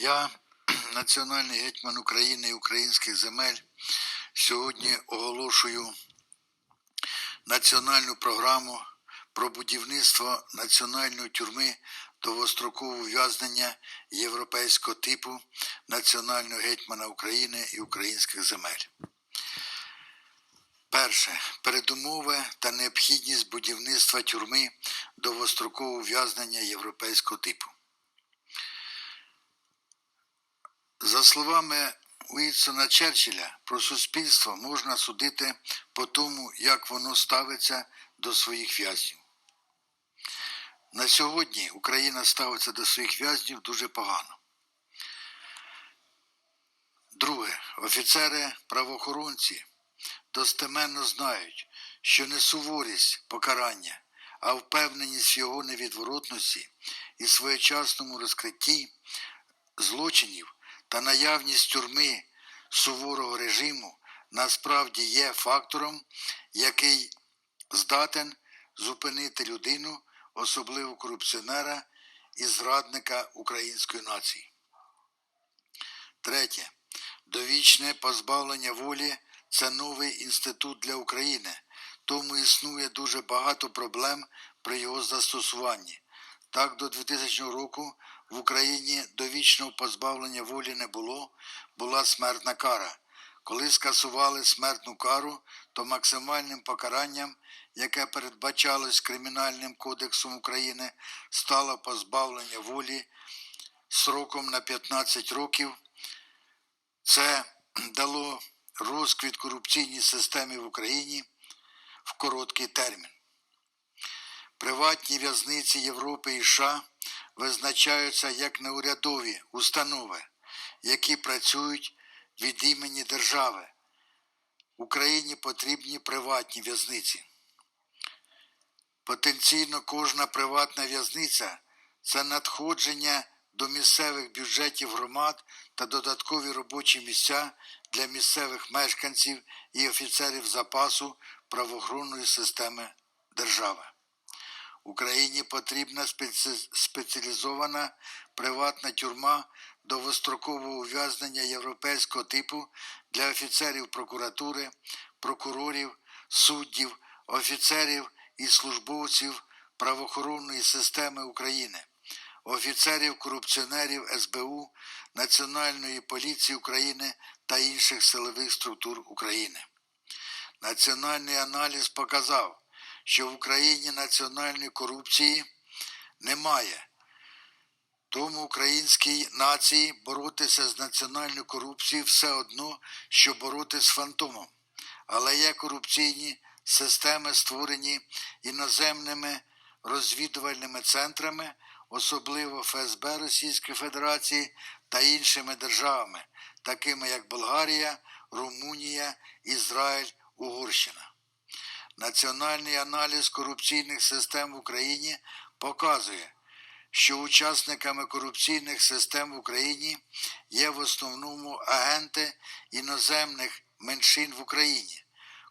Я, національний гетьман України і українських земель, сьогодні оголошую національну програму про будівництво національної тюрми довгострокового ув'язнення європейського типу національного гетьмана України і українських земель. Перше. Передумови та необхідність будівництва тюрми довгострокового ув'язнення європейського типу. За словами Уітсона Черчилля, про суспільство можна судити по тому, як воно ставиться до своїх в'язнів. На сьогодні Україна ставиться до своїх в'язнів дуже погано. Друге, офіцери правоохоронці достеменно знають, що не суворість покарання, а впевненість в його невідворотності і своєчасному розкритті злочинів та наявність тюрми суворого режиму насправді є фактором, який здатен зупинити людину, особливо корупціонера і зрадника української нації. Третє. Довічне позбавлення волі це новий інститут для України, тому існує дуже багато проблем при його застосуванні. Так, до 2000 року в Україні довічного позбавлення волі не було, була смертна кара. Коли скасували смертну кару, то максимальним покаранням, яке передбачалось Кримінальним кодексом України, стало позбавлення волі сроком на 15 років. Це дало розквіт корупційній системі в Україні в короткий термін. Приватні в'язниці Європи і США визначаються як неурядові установи, які працюють від імені держави. Україні потрібні приватні в'язниці. Потенційно кожна приватна в'язниця це надходження до місцевих бюджетів громад та додаткові робочі місця для місцевих мешканців і офіцерів запасу правоохоронної системи держави. Україні потрібна спеціалізована приватна тюрма довгострокового ув'язнення європейського типу для офіцерів прокуратури, прокурорів, суддів, офіцерів і службовців правоохоронної системи України, офіцерів корупціонерів СБУ, Національної поліції України та інших силових структур України. Національний аналіз показав, що в Україні національної корупції немає. Тому українській нації боротися з національною корупцією все одно, що боротися з фантомом. Але є корупційні системи, створені іноземними розвідувальними центрами, особливо ФСБ Російської Федерації та іншими державами, такими як Болгарія, Румунія, Ізраїль, Угорщина. Національний аналіз корупційних систем в Україні показує, що учасниками корупційних систем в Україні є в основному агенти іноземних меншин в Україні.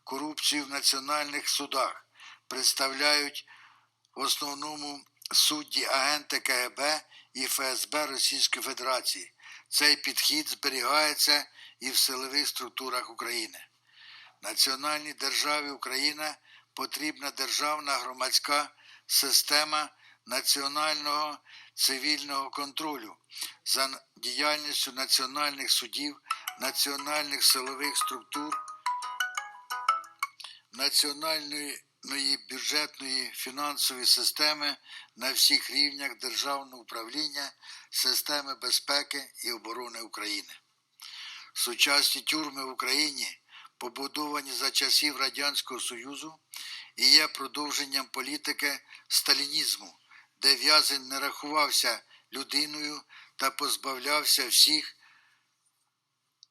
Корупцію в національних судах представляють в основному судді агенти КГБ і ФСБ Російської Федерації. Цей підхід зберігається і в силових структурах України. Національній державі Україна потрібна державна громадська система національного цивільного контролю за діяльністю національних судів, національних силових структур, національної бюджетної фінансової системи на всіх рівнях державного управління, системи безпеки і оборони України. Сучасні тюрми в Україні побудовані за часів Радянського Союзу і є продовженням політики сталінізму, де в'язень не рахувався людиною та позбавлявся всіх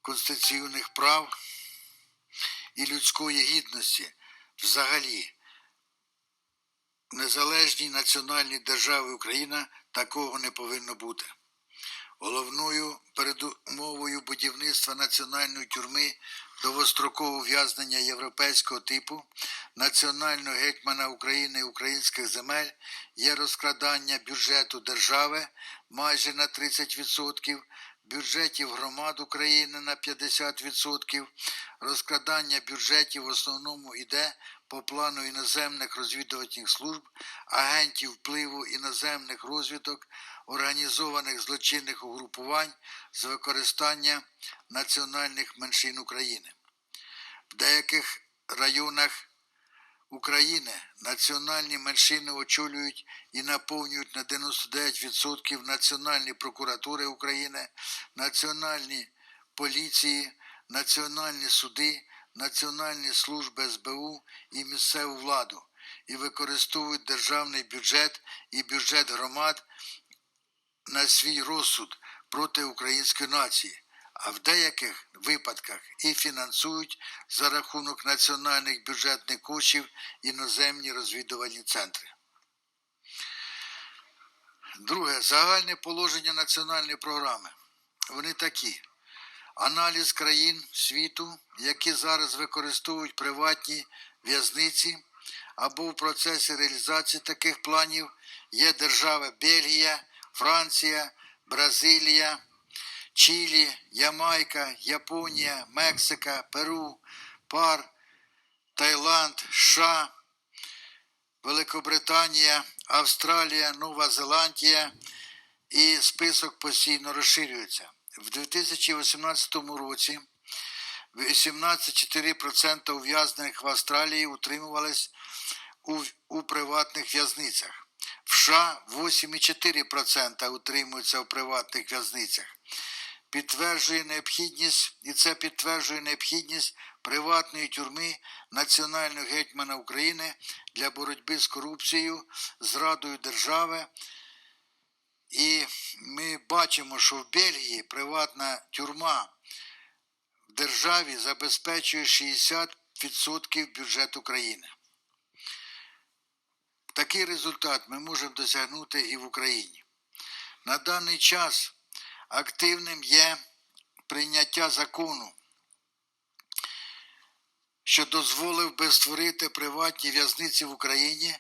конституційних прав і людської гідності взагалі. Незалежній національній державі Україна такого не повинно бути. Головною передумовою будівництва національної тюрми довгострокового ув'язнення європейського типу національного гетьмана України і українських земель є розкрадання бюджету держави майже на 30%, бюджетів громад України на 50%, розкрадання бюджетів в основному йде по плану іноземних розвідувальних служб, агентів впливу іноземних розвідок, організованих злочинних угрупувань з використання національних меншин України. В деяких районах України. Національні меншини очолюють і наповнюють на 99% Національні прокуратури України, національні поліції, національні суди, національні служби СБУ і місцеву владу. І використовують державний бюджет і бюджет громад на свій розсуд проти української нації, а в деяких випадках і фінансують за рахунок національних бюджетних коштів іноземні розвідувальні центри. Друге, загальне положення національної програми. Вони такі. Аналіз країн світу, які зараз використовують приватні в'язниці або в процесі реалізації таких планів є держави Бельгія, Франція, Бразилія, Чилі, Ямайка, Японія, Мексика, Перу, Пар, Таїланд, США, Великобританія, Австралія, Нова Зеландія і список постійно розширюється. В 2018 році 18,4% ув'язнених в Австралії утримувались у, у приватних в'язницях. В США 8,4% утримуються у приватних в'язницях. Підтверджує необхідність, і це підтверджує необхідність приватної тюрми Національного гетьмана України для боротьби з корупцією, зрадою держави. І ми бачимо, що в Бельгії приватна тюрма в державі забезпечує 60% бюджету країни. Такий результат ми можемо досягнути і в Україні. На даний час активним є прийняття закону, що дозволив би створити приватні в'язниці в Україні.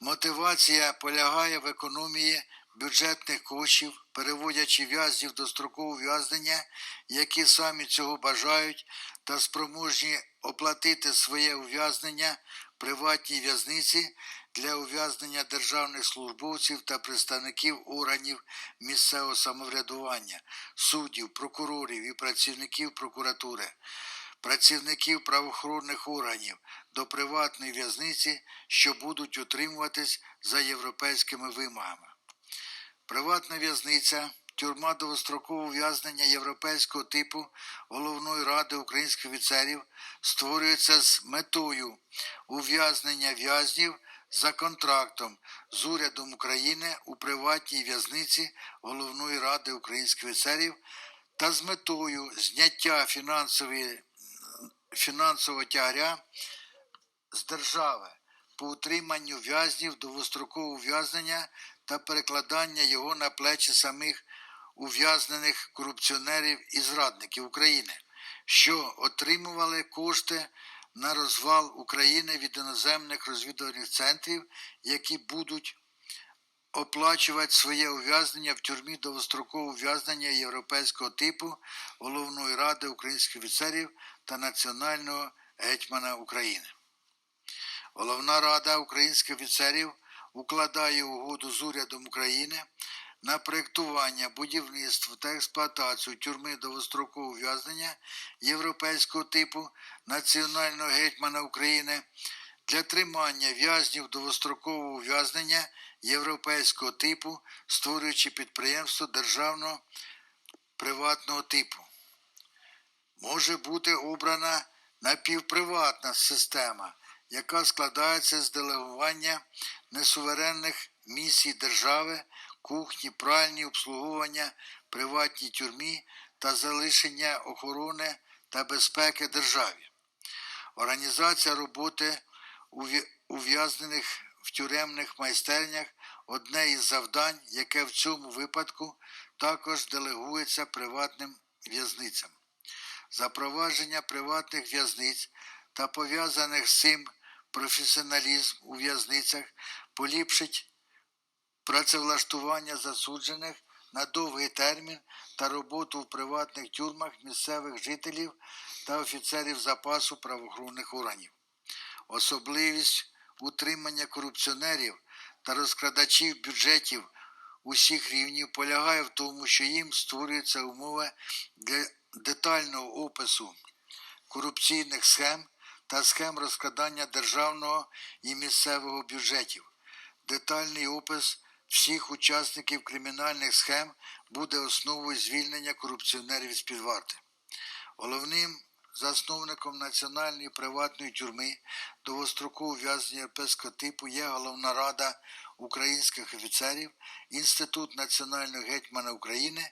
Мотивація полягає в економії бюджетних коштів, переводячи в'язнів до строкового в'язнення, які самі цього бажають та спроможні оплатити своє ув'язнення приватній в'язниці для ув'язнення державних службовців та представників органів місцевого самоврядування, суддів, прокурорів і працівників прокуратури. Працівників правоохоронних органів до приватної в'язниці, що будуть утримуватись за європейськими вимогами. Приватна в'язниця, тюрма довгострокового ув'язнення європейського типу Головної ради українських офіцерів створюється з метою ув'язнення в'язнів за контрактом з урядом України у приватній в'язниці Головної ради українських офіцерів та з метою зняття фінансового тягаря з держави по утриманню в'язнів довгострокового ув'язнення та перекладання його на плечі самих ув'язнених корупціонерів і зрадників України, що отримували кошти на розвал України від іноземних розвідувальних центрів, які будуть оплачувати своє ув'язнення в тюрмі довгострокового ув'язнення європейського типу Головної ради українських офіцерів та Національного гетьмана України. Головна рада українських офіцерів укладає угоду з урядом України на проєктування, будівництво та експлуатацію тюрми довгострокового ув'язнення європейського типу Національного гетьмана України для тримання в'язнів довгострокового ув'язнення європейського типу, створюючи підприємство державного приватного типу. Може бути обрана напівприватна система, яка складається з делегування несуверенних місій держави, кухні, пральні, обслуговування, приватній тюрмі та залишення охорони та безпеки державі. Організація роботи ув'язнених в тюремних майстернях, одне із завдань, яке в цьому випадку також делегується приватним в'язницям. Запровадження приватних в'язниць та пов'язаних з цим професіоналізм у в'язницях поліпшить працевлаштування засуджених на довгий термін та роботу в приватних тюрмах місцевих жителів та офіцерів запасу правоохоронних органів. Особливість утримання корупціонерів та розкрадачів бюджетів усіх рівнів полягає в тому, що їм створюються умови для детального опису корупційних схем та схем розкрадання державного і місцевого бюджетів. Детальний опис всіх учасників кримінальних схем буде основою звільнення корупціонерів з-під варти. Головним засновником національної приватної тюрми довгострокового ув'язнення європейського типу є Головна Рада українських офіцерів, Інститут національного гетьмана України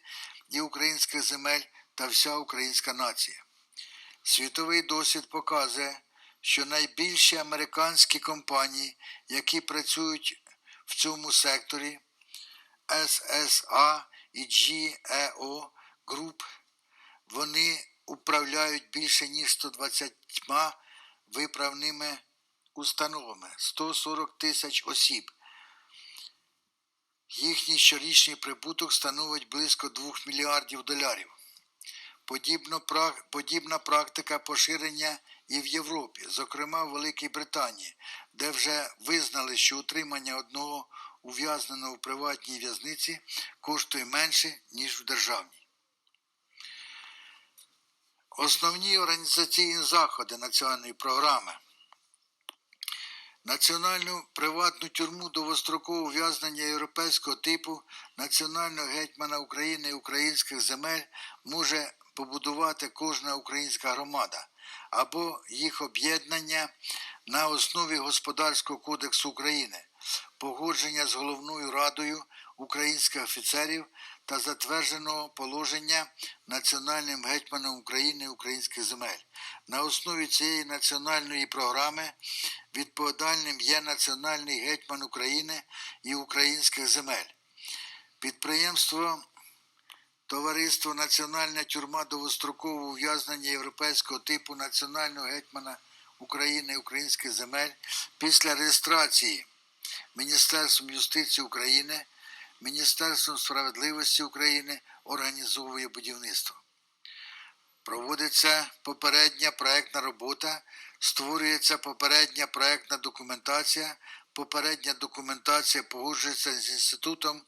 і українських земель та вся українська нація. Світовий досвід показує, що найбільші американські компанії, які працюють в цьому секторі, SSA і GEO Group, вони управляють більше ніж 120 виправними установами, 140 тисяч осіб. Їхній щорічний прибуток становить близько 2 мільярдів доларів. Подібна практика поширення і в Європі, зокрема в Великій Британії, де вже визнали, що утримання одного ув'язненого у приватній в'язниці коштує менше, ніж в державній. Основні організаційні заходи національної програми. Національну приватну тюрму довгострокового ув'язнення європейського типу національного гетьмана України і українських земель може побудувати кожна українська громада або їх об'єднання на основі Господарського кодексу України, погодження з головною радою українських офіцерів та затвердженого положення національним гетьманом України українських земель. На основі цієї національної програми відповідальним є Національний гетьман України і українських земель. Підприємство Товариство Національна тюрма довгострокового ув'язнення європейського типу Національного гетьмана України українських земель після реєстрації Міністерством юстиції України, Міністерством справедливості України організовує будівництво. Проводиться попередня проектна робота, створюється попередня проектна документація. Попередня документація погоджується з Інститутом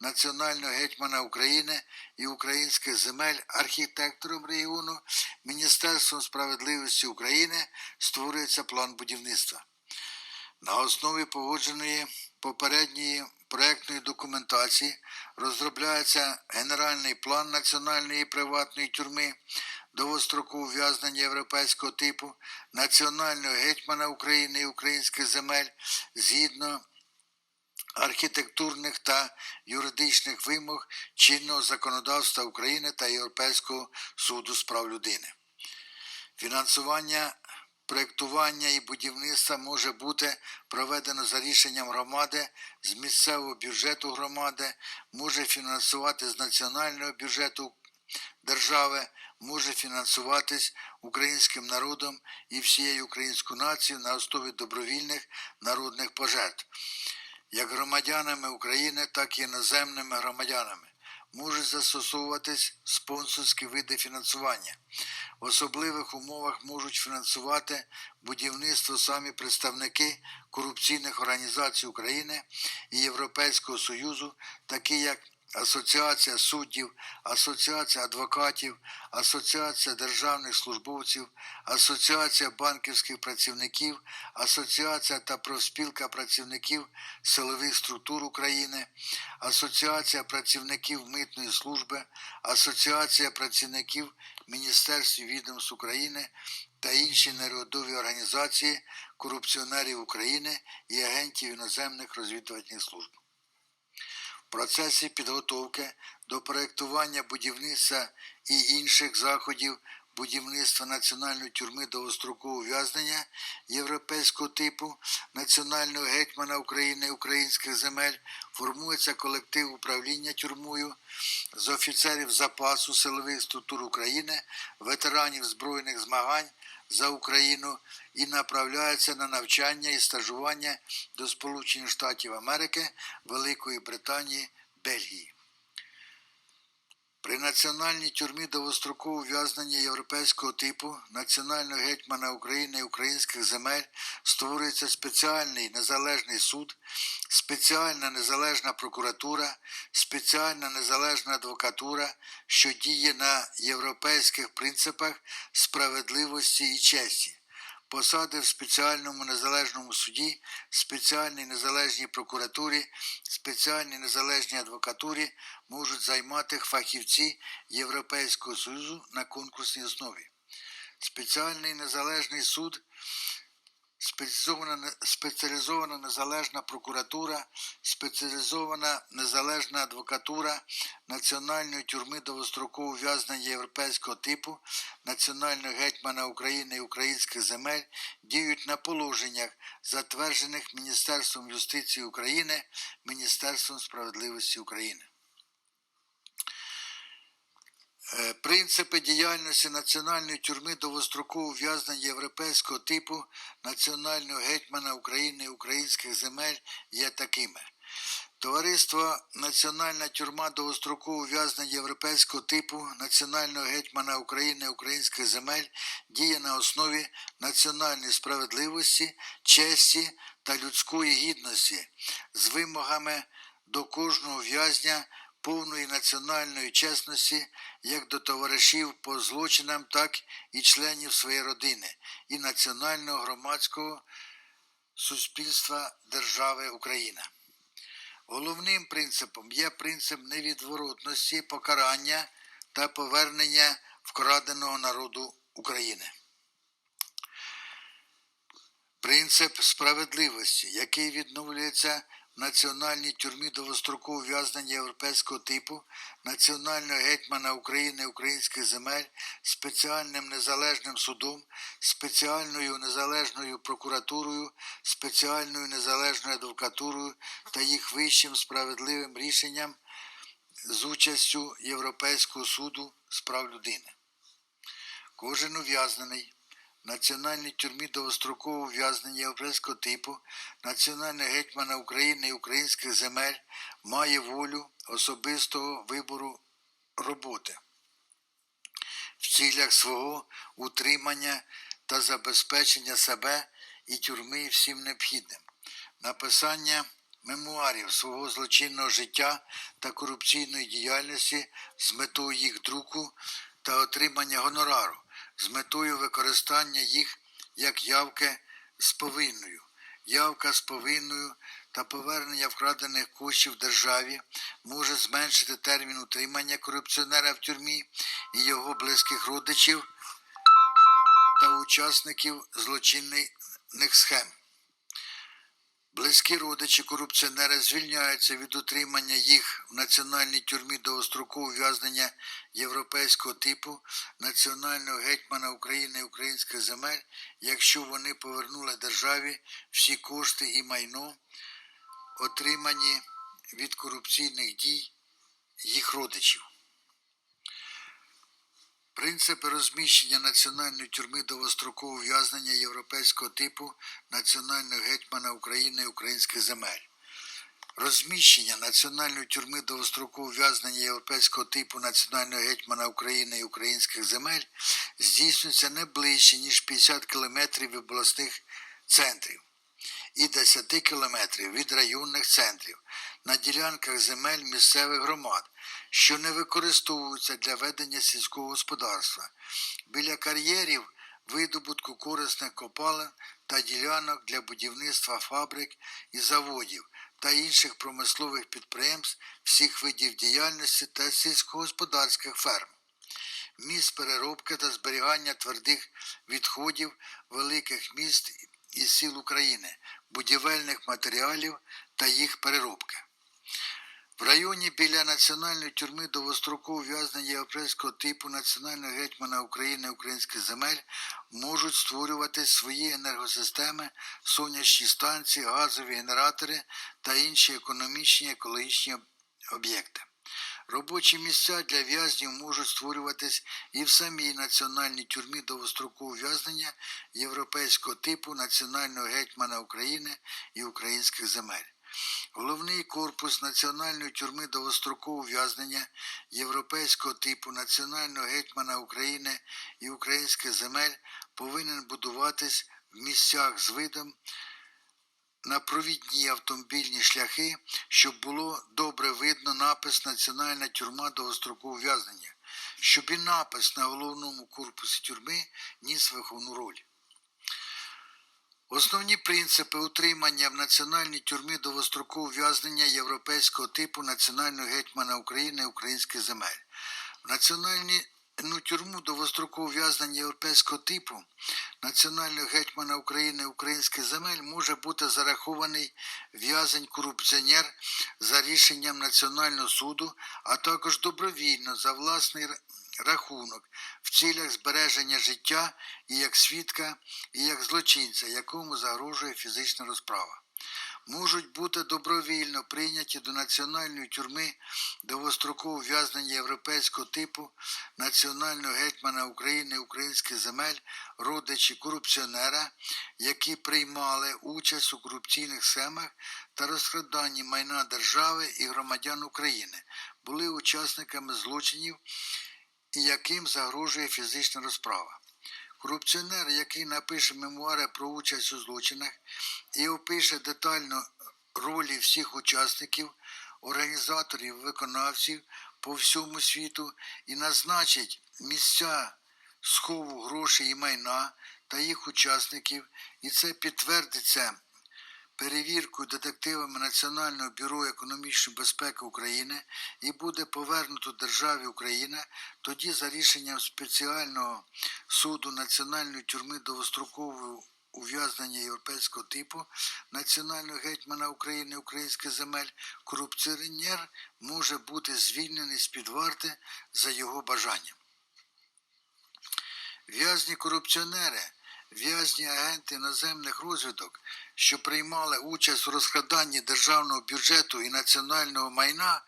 Національного гетьмана України і українських земель, архітектором регіону, Міністерством справедливості України створюється план будівництва. На основі погодженої попередньої проектної документації розробляється генеральний план національної приватної тюрми довгострокового ув'язнення європейського типу національного гетьмана України і українських земель згідно архітектурних та юридичних вимог чинного законодавства України та Європейського суду з прав людини. Фінансування проєктування і будівництва може бути проведено за рішенням громади з місцевого бюджету громади, може фінансувати з національного бюджету держави, може фінансуватись українським народом і всією українською нацією на основі добровільних народних пожертв, як громадянами України, так і іноземними громадянами. Можуть застосовуватись спонсорські види фінансування. В особливих умовах можуть фінансувати будівництво самі представники корупційних організацій України і Європейського Союзу, такі як Асоціація суддів, Асоціація адвокатів, Асоціація державних службовців, Асоціація банківських працівників, Асоціація та профспілка працівників силових структур України, Асоціація працівників митної служби, Асоціація працівників Міністерств відомств України та інші неурядові організації корупціонерів України і агентів іноземних розвідувальних служб. Процесі підготовки до проєктування будівництва і інших заходів будівництва національної тюрми довгострокового ув'язнення європейського типу, національного гетьмана України українських земель, формується колектив управління тюрмою з офіцерів запасу силових структур України, ветеранів збройних змагань за Україну і направляється на навчання і стажування до Сполучених Штатів Америки, Великої Британії, Бельгії. При національній тюрмі довгострокового ув'язнення європейського типу Національного гетьмана України і українських земель створюється спеціальний незалежний суд, спеціальна незалежна прокуратура, спеціальна незалежна адвокатура, що діє на європейських принципах справедливості і честі. Посади в спеціальному незалежному суді, спеціальній незалежній прокуратурі, спеціальній незалежній адвокатурі можуть займати фахівці Європейського Союзу на конкурсній основі. Спеціальний незалежний суд, спеціалізована, спеціалізована незалежна прокуратура, спеціалізована незалежна адвокатура Національної тюрми довгострокового ув'язнення європейського типу, Національного гетьмана України і українських земель діють на положеннях, затверджених Міністерством юстиції України, Міністерством справедливості України. Е, Принципи діяльності Національної тюрми довгострокового ув'язнення європейського типу Національного гетьмана України і українських земель є такими. Товариство Національна тюрма довгострокового ув'язнення європейського типу Національного гетьмана України і українських земель діє на основі національної справедливості, честі та людської гідності з вимогами до кожного в'язня повної національної чесності як до товаришів по злочинам, так і членів своєї родини і національного громадського суспільства держави Україна. Головним принципом є принцип невідворотності покарання та повернення вкраденого народу України. Принцип справедливості, який відновлюється національній тюрмі довгострокового ув'язнення європейського типу, національного гетьмана України українських земель, спеціальним незалежним судом, спеціальною незалежною прокуратурою, спеціальною незалежною адвокатурою та їх вищим справедливим рішенням з участю Європейського суду з прав людини. Кожен ув'язнений національній тюрмі довгострокового ув'язнення європейського типу, національного гетьмана України і українських земель має волю особистого вибору роботи в цілях свого утримання та забезпечення себе і тюрми всім необхідним, написання мемуарів свого злочинного життя та корупційної діяльності з метою їх друку та отримання гонорару, з метою використання їх як явки з повинною. Явка з повинною та повернення вкрадених коштів державі може зменшити термін утримання корупціонера в тюрмі і його близьких родичів та учасників злочинних схем. Близькі родичі корупціонера звільняються від утримання їх в національній тюрмі довгострокового ув'язнення європейського типу національного гетьмана України і українських земель, якщо вони повернули державі всі кошти і майно, отримані від корупційних дій їх родичів. Принципи розміщення національної тюрми довгострокового ув'язнення європейського типу національного гетьмана України і українських земель. Розміщення національної тюрми довгострокового ув'язнення європейського типу національного гетьмана України і українських земель здійснюється не ближче, ніж 50 кілометрів від обласних центрів і 10 кілометрів від районних центрів на ділянках земель місцевих громад, що не використовуються для ведення сільського господарства, біля кар'єрів видобутку корисних копалин та ділянок для будівництва фабрик і заводів та інших промислових підприємств всіх видів діяльності та сільськогосподарських ферм. Місць переробки та зберігання твердих відходів великих міст і сіл України, будівельних матеріалів та їх переробки. В районі біля національної тюрми довгострокового ув'язнення європейського типу національного гетьмана України українських земель можуть створювати свої енергосистеми, сонячні станції, газові генератори та інші економічні екологічні об'єкти. Робочі місця для в'язнів можуть створюватись і в самій національній тюрмі довгострокового ув'язнення європейського типу національного гетьмана України і українських земель. Головний корпус Національної тюрми довгострокового ув'язнення європейського типу Національного гетьмана України і українських земель повинен будуватись в місцях з видом на провідні автомобільні шляхи, щоб було добре видно напис Національна тюрма довгострокового ув'язнення, щоб і напис на головному корпусі тюрми ніс виховну роль. Основні принципи утримання в національній тюрмі довгострокового ув'язнення європейського типу національного гетьмана України українських земель. В національну тюрму довгострокового ув'язнення європейського типу національного гетьмана України українських земель може бути зарахований в'язень-корупціонер за рішенням Національного суду, а також добровільно за власний рахунок в цілях збереження життя і як свідка, і як злочинця, якому загрожує фізична розправа. Можуть бути добровільно прийняті до національної тюрми довгострокового ув'язнення європейського типу національного гетьмана України українських земель родичі корупціонера, які приймали участь у корупційних схемах та розкраданні майна держави і громадян України, були учасниками злочинів і яким загрожує фізична розправа. Корупціонер, який напише мемуари про участь у злочинах і опише детально ролі всіх учасників, організаторів, виконавців по всьому світу і назначить місця схову грошей і майна та їх учасників, і це підтвердиться перевіркою детективами Національного бюро економічної безпеки України і буде повернуто державі Україна, тоді за рішенням спеціального суду Національної тюрми довгострокового ув'язнення європейського типу національного гетьмана України українських земель корупціонер може бути звільнений з-під варти за його бажанням. В'язні корупціонери, в'язні агенти іноземних розвідок, що приймали участь у розкраданні державного бюджету і національного майна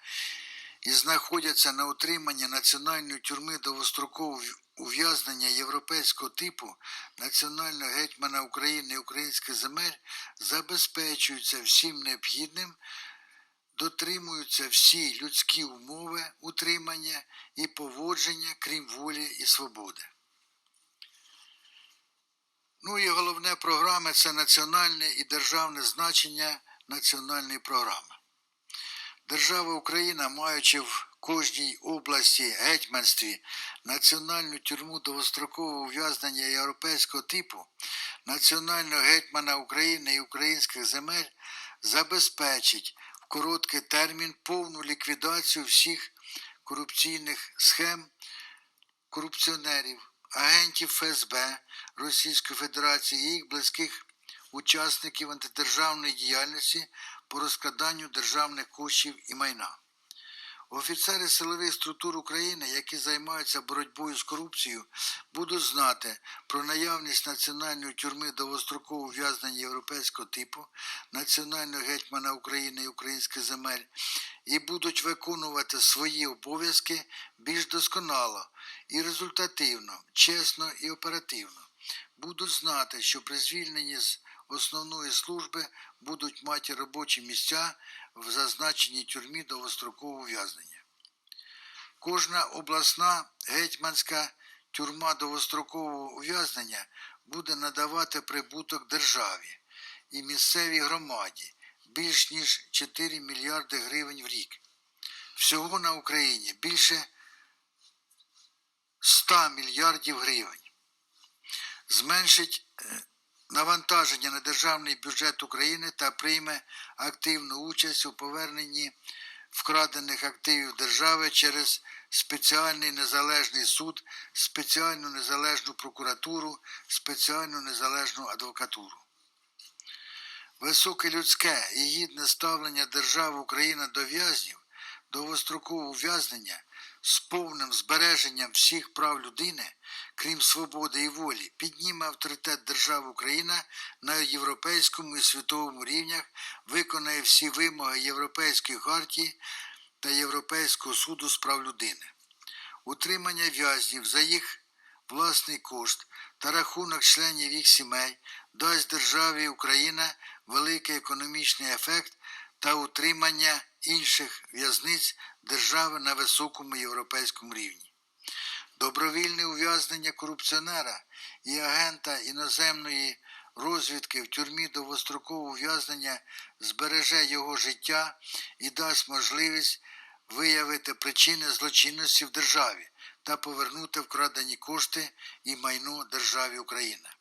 і знаходяться на утриманні національної тюрми довгострокового ув'язнення європейського типу національного гетьмана України і українських земель забезпечуються всім необхідним, дотримуються всі людські умови утримання і поводження, крім волі і свободи. Ну і головне програми це національне і державне значення національної програми. Держава Україна, маючи в кожній області гетьманстві національну тюрму довгострокового ув'язнення європейського типу, національного гетьмана України і українських земель забезпечить в короткий термін повну ліквідацію всіх корупційних схем корупціонерів, агентів ФСБ Російської Федерації і їх близьких учасників антидержавної діяльності по розкраданню державних коштів і майна. Офіцери силових структур України, які займаються боротьбою з корупцією, будуть знати про наявність національної тюрми довгострокового ув'язнення європейського типу, національного гетьмана України і українських земель, і будуть виконувати свої обов'язки більш досконало і результативно, чесно і оперативно. Будуть знати, що при звільненні з основної служби будуть мати робочі місця в зазначеній тюрмі довгострокового ув'язнення. Кожна обласна гетьманська тюрма довгострокового ув'язнення буде надавати прибуток державі і місцевій громаді більш ніж 4 мільярди гривень в рік. Всього на Україні більше 100 мільярдів гривень. Зменшить е, навантаження на державний бюджет України та прийме активну участь у поверненні вкрадених активів держави через спеціальний незалежний суд, спеціальну незалежну прокуратуру, спеціальну незалежну адвокатуру. Високе людське і гідне ставлення держави Україна до в'язнів довгострокового ув'язнення з повним збереженням всіх прав людини, крім свободи і волі, підніме авторитет держави Україна на європейському і світовому рівнях, виконає всі вимоги Європейської хартії та Європейського суду з прав людини. Утримання в'язнів за їх власний кошт та рахунок членів їх сімей дасть державі Україна великий економічний ефект та утримання інших в'язниць держави на високому європейському рівні. Добровільне ув'язнення корупціонера і агента іноземної розвідки в тюрмі довгострокового ув'язнення збереже його життя і дасть можливість виявити причини злочинності в державі та повернути вкрадені кошти і майно державі Україна.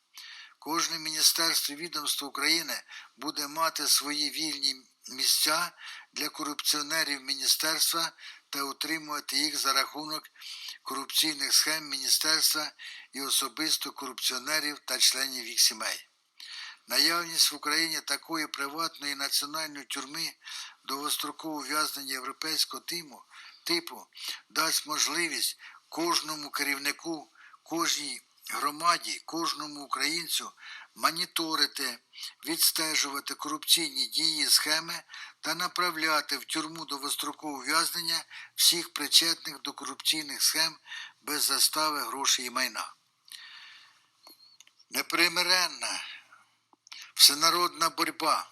Кожне міністерство і відомство України буде мати свої вільні місця для корупціонерів міністерства та утримувати їх за рахунок корупційних схем міністерства і особисто корупціонерів та членів їх сімей. Наявність в Україні такої приватної національної тюрми довгострокового ув'язнення європейського тиму, типу дасть можливість кожному керівнику, кожній громаді, кожному українцю моніторити, відстежувати корупційні дії, схеми та направляти в тюрму довгострокового ув'язнення всіх причетних до корупційних схем без застави грошей і майна. Непримиренна всенародна боротьба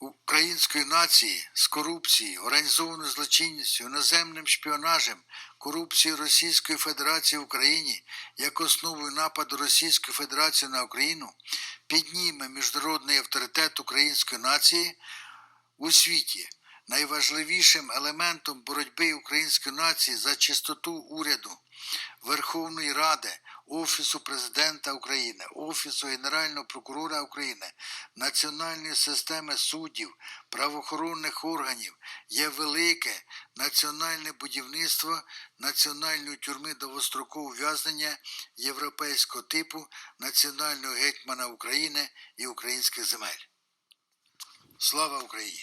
української нації з корупцією, організованою злочинністю, іноземним шпіонажем, корупцією Російської Федерації в Україні як основою нападу Російської Федерації на Україну підніме міжнародний авторитет української нації у світі. Найважливішим елементом боротьби української нації за чистоту уряду, Верховної Ради, Офісу Президента України, Офісу Генерального прокурора України, Національної системи суддів, правоохоронних органів є велике національне будівництво національної тюрми довгострокового ув'язнення європейського типу національного гетьмана України і українських земель. Слава Україні!